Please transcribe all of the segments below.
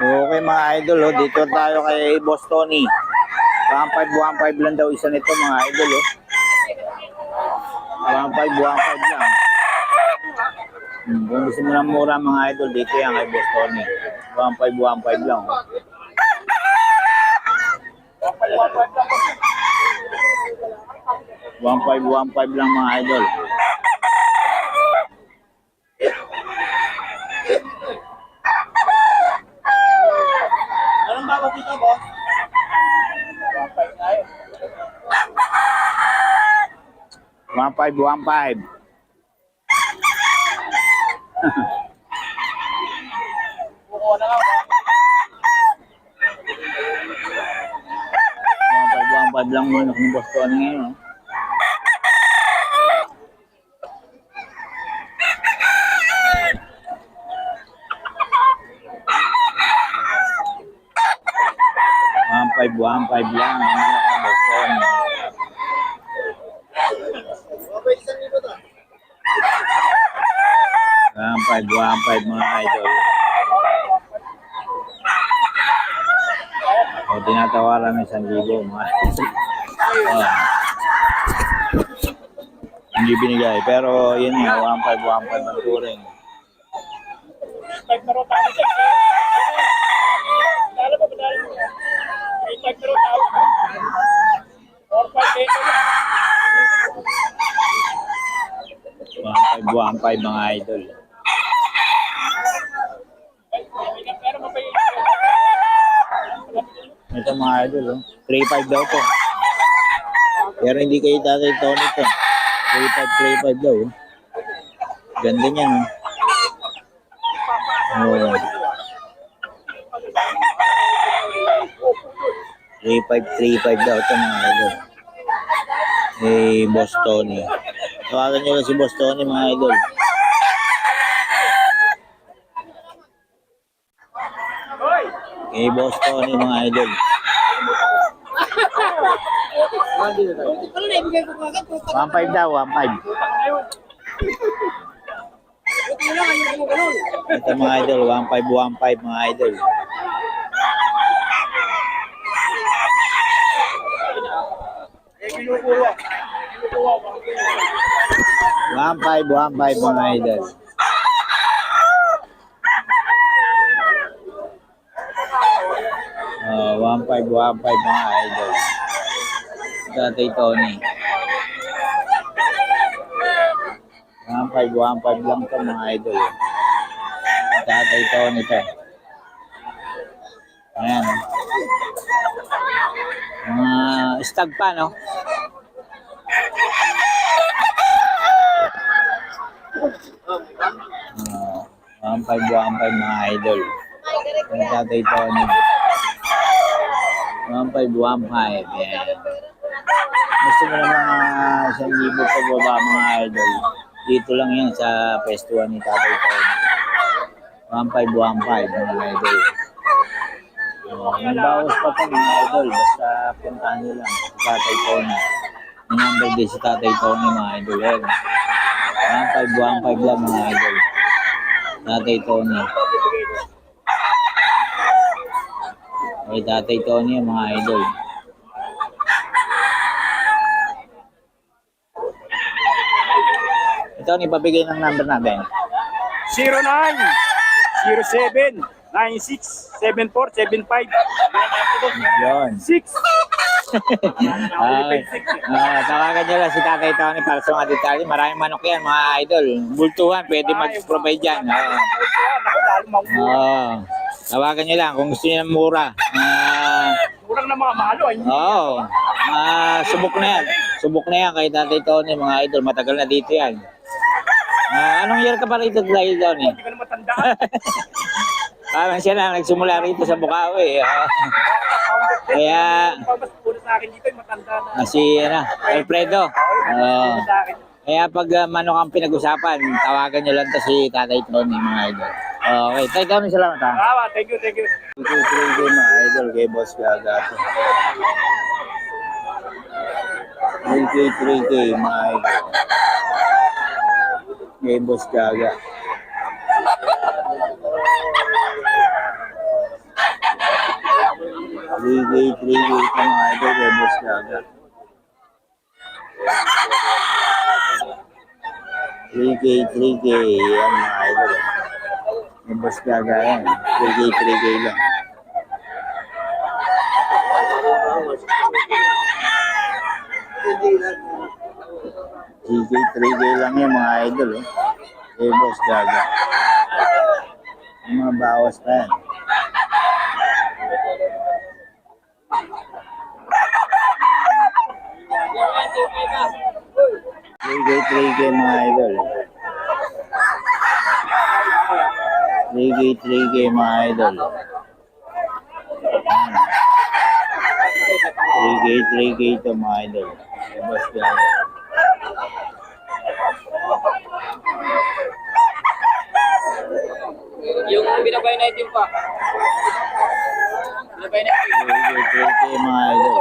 Okay mga idol, oh. dito tayo kay Boss Tony. 1.5, 1.5 lang daw isa nito mga idol. Oh. 1.5, 1.5 lang. Hmm, kung gusto mo ng mura mga idol, dito yan kay Boss Tony. 1.5, 1.5 lang. Oh. One five, one five lang mga idol. 0515. Buwang-buwang lang muna kung boss ko ano ngayon. Oh. Buwang-buwang lang. Ang mga kaboston. 1.5, 1.5 mga idol. O, tinatawaran ng isang libo mga idol. Oh. Hindi binigay. Pero yun nga, 1.5, 1.5 ang turing. Buwan 5 mga idol. Ito mga idol, oh. 3-5 daw to. Pero hindi kayo tatay Tony to. 3-5, 3-5 daw. Oh. Ganda niyan, oh. Oh. 3-5, 3-5 daw to mga idol. Eh, Boss Tony. Tawagan nyo lang si Boss Tony mga idol. Eh, Boss Tony mga idol. Ano na ibigay ko kagad? 1-5 daw, 1-5. Ayun. Buti na lang, ayun mo ganun. Ito mga idol, 1-5, 1-5 mga idol. Kinukuha. Kinukuha. 1-5, 1-5 mga idol. Uh, 1-5, 1-5 mga idol. Tatay Tony. 1-5, 1-5 lang to mga idol. eh. Tatay Tony to. Ayan. Mga stag pa, no? Uh, 1-5, 1-5 mga idol. Ang tatay Tony. 1-5, 1-5. Yan. Gusto mo ng mga isang libo pa baba mga idol. Dito lang yan sa pestuan ni Tatay Tony. 1-5, 1-5 mga idol. Oh, may bawas pa pa mga idol. Basta puntahan nyo lang si Tatay Tony. Number din si Tatay Tony mga idol. Yan. 1-5, 1-5 lang mga idol. Tatay Tony. Okay, Tatay Tony mga idol. Ito, ibabigay ng number natin. 09 07 96 74 75 Yun. 6 Okay. Ah, tawagan nyo lang si Tatay Tony para sa mga detalye. Maraming manok yan, mga idol. Bultuhan, pwede mag-provide yan. Oo. Oo. Tawagan nyo lang kung gusto nyo ng mura. Ah, Kurang na mga. Ay, Oo. Ah, subok na yan. Subok na yan kay Tatay Tony, mga idol. Matagal na dito yan. Ah, anong year ka pa rito, Tatay Tony? Hindi ko na matandaan. Parang siya na nagsimula rito sa Bukawi. Ah, kaya, puro sa akin dito, yung matanda na. ah, si ano, Alfredo. Oo. Kaya pag uh, manok ang pinag-usapan, tawagan nyo lang to si Tatay Tony, mga idol. Okay, Tay Tony, salamat ha. Tama, thank you, thank you. 2, 3, game mga idol kay Boss Gaga. 3K, 3K mga idol. Kay Boss Gaga. 3K, 3K ito mga idol, kay Boss Gaga. 3K, 3K, yan mga idol. Kay Boss Gaga yan. 3K, 3K lang. TK 3K lang yan mga idol eh. Eh boss gaga. Yung mga bawas pa yan. TK 3K mga idol. 3K 3K mga idol. 3K 3K ito mga idol. Eh boss binabay natin pa. Binabay natin. 3K 3K mga idol.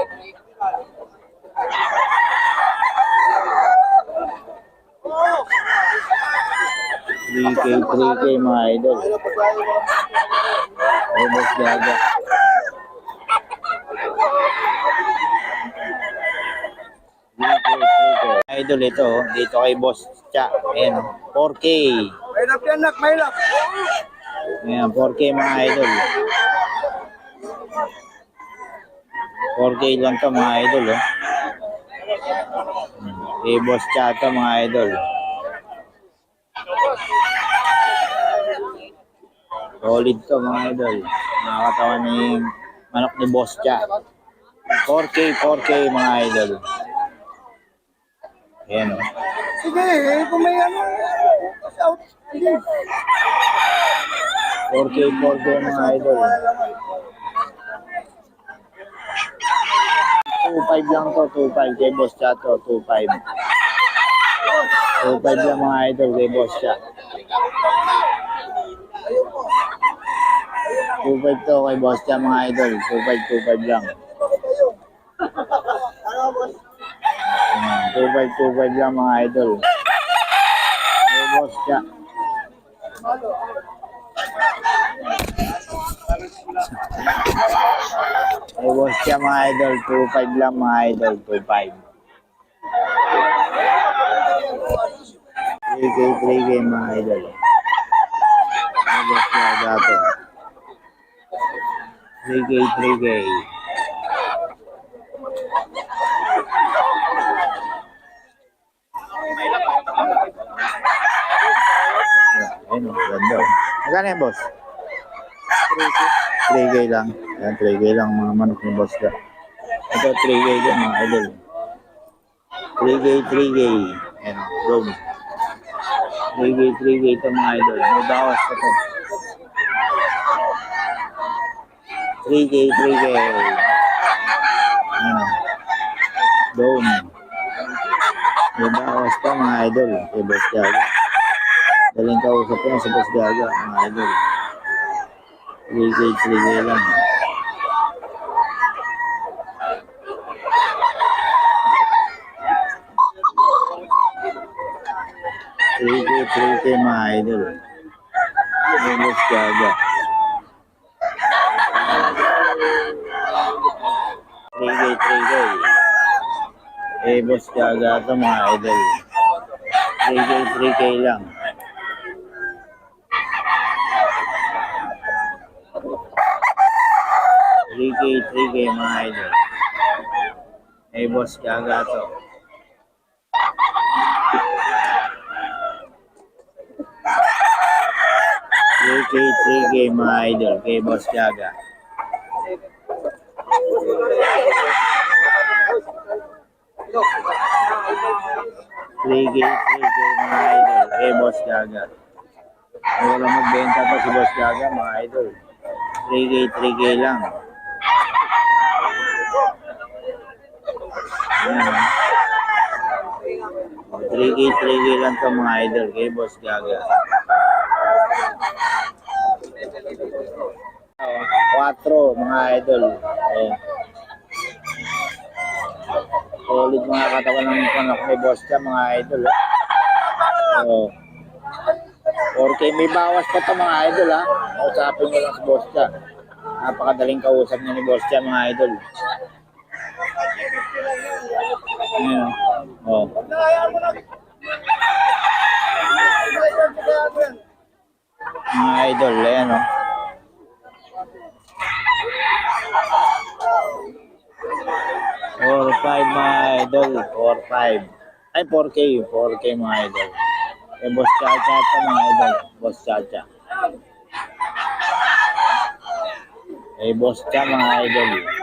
Three K, three K mga idol. Ubus gaga. Idol ito, oh. dito kay Boss Cha. Ayan, 4K. Mahirap yan, nak. Mahirap. Ayan, 4K mga idol. 4K lang to mga idol, oh. Hmm, Kay Boss Cha to mga idol. Solid to mga idol. Nakakatawan ni manok ni Boss Cha. 4K, 4K mga idol. Ayan, oh. Sige, eh, kung may ano, cash out. Sige. 4K, 4K mga idol. 2.5 lang to, 2.5 kay Boss Cha to, 2.5. 2.5 lang mga idol kay Boss Cha. 2.5 to kay Boss Cha mga idol, 2.5, 2.5 lang. Ayan, 2.5, 2.5 lang mga idol. Kay Boss Cha. Boss siya mga idol. 2.5 lang mga idol. 2.5. 3K, 3K mga idol. Boss siya dato. 3K, 3K. Ayun, ganda. Magkano yan, boss? 3K lang. Ayan, 3K lang mga manok ni boss ka. Ito, 3K din mga idol. 3K, 3K. Ayan, room. 3K, 3K ito mga idol. May bawas pa to. 3K, 3K. Ayan. Dome. May bawas pa mga idol. Kay boss Gaga. Daling kausap ko na sa boss Gaga, mga idol. 3K, 3K lang. Three K, three K mga idol. Lagos gaga. Three K, three K. Eh, boss gaga to mga idol. 3K, 3K lang. Three K, three K mga idol. Eh, boss gaga to. Three K, three K mga idol. Kay boss gaga. Three K, three K mga idol. Kay boss gaga. Wala magbenta pa si boss gaga mga idol. 3K, 3K lang. Oh. 3K, 3K lang to mga idol kay Boss Gaga. Oh, 4 mga idol. Oh. Solid mga katawan ng panak ni Boss ka mga idol. Oh. 4K may bawas pa to mga idol ha. Usapin mo lang sa Boss ka. Napakadaling kausap niya ni Boss Cha, mga idol. Ayan, oh. Mga idol, ayan, oh. Four, five, mga idol. Four, five. Ay, 4K. 4K, mga idol. Eh, Boss Chacha ito, mga idol. Boss Chacha. Eh, Boss Cha, mga idol.